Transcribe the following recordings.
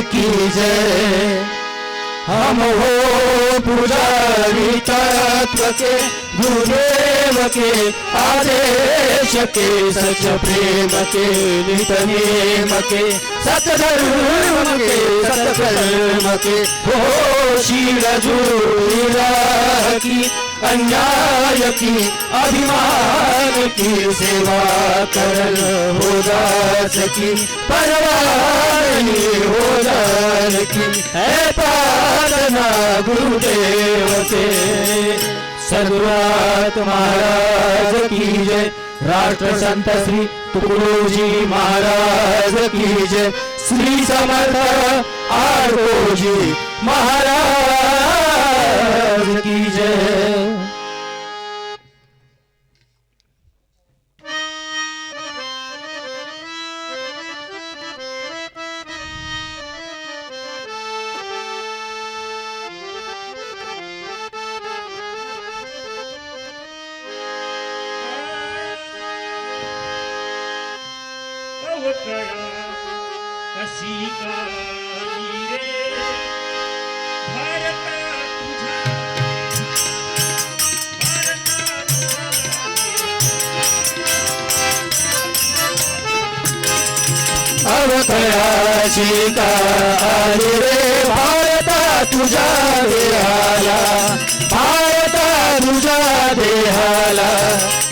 की जय। हम हो पुजारी तत्व के गुरुदेव के आदेश के सच प्रेम के नित नेम के सतधर्म के सतकर्म के, हो शील जूरा की अन्याय की, अभिमान की सेवा करन हो दास की परवानी हो दास की है प्रार्थना गुरुदेव से सदुरात महाराज की जय। राष्ट्र संत श्री तुकडोजी महाराज की जय। श्री समर्थ आडोजी महाराज काळी रे भारता तुझ्या देहाला भारता तुझ्या देहाला।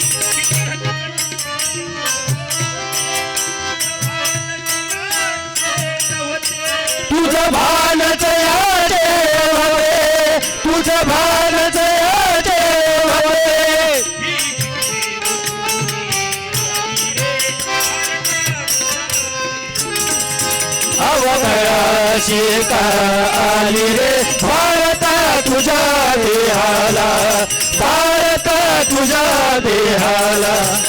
तुझं भानच याचे हवे. तुझं भानच याचे हवे. अवघराशी आली रे. भारता तुझ्या देहाला. भारता तुझ्या देहाला.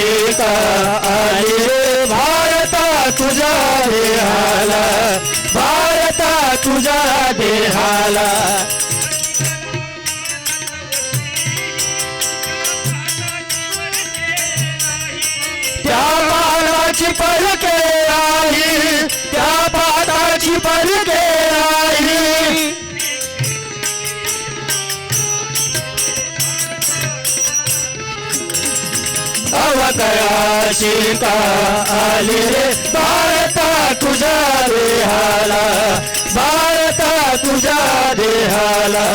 अवघराशी आली भारत तुझा देहाला भारत तुझा देहाला। अवतराशी का आली रे। भारता तुझा देहाला भारता तुझा देहाला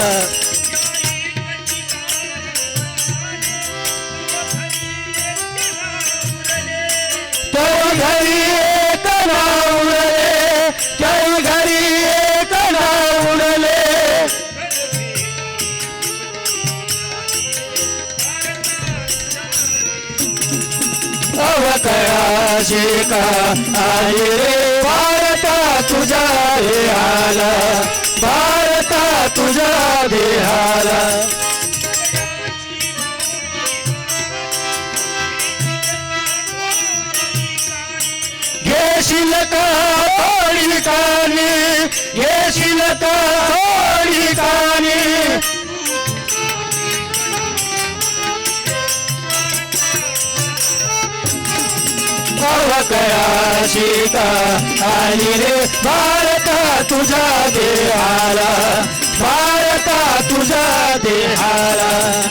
अवतराशी का आई रे भारता तुझ्या देहाला भारता तुझ्या देहाला घेशील का थोडी कानी घेशील का अवकराशी का आली रे भारता तुझा देहाला. भारता तुझा देहाला.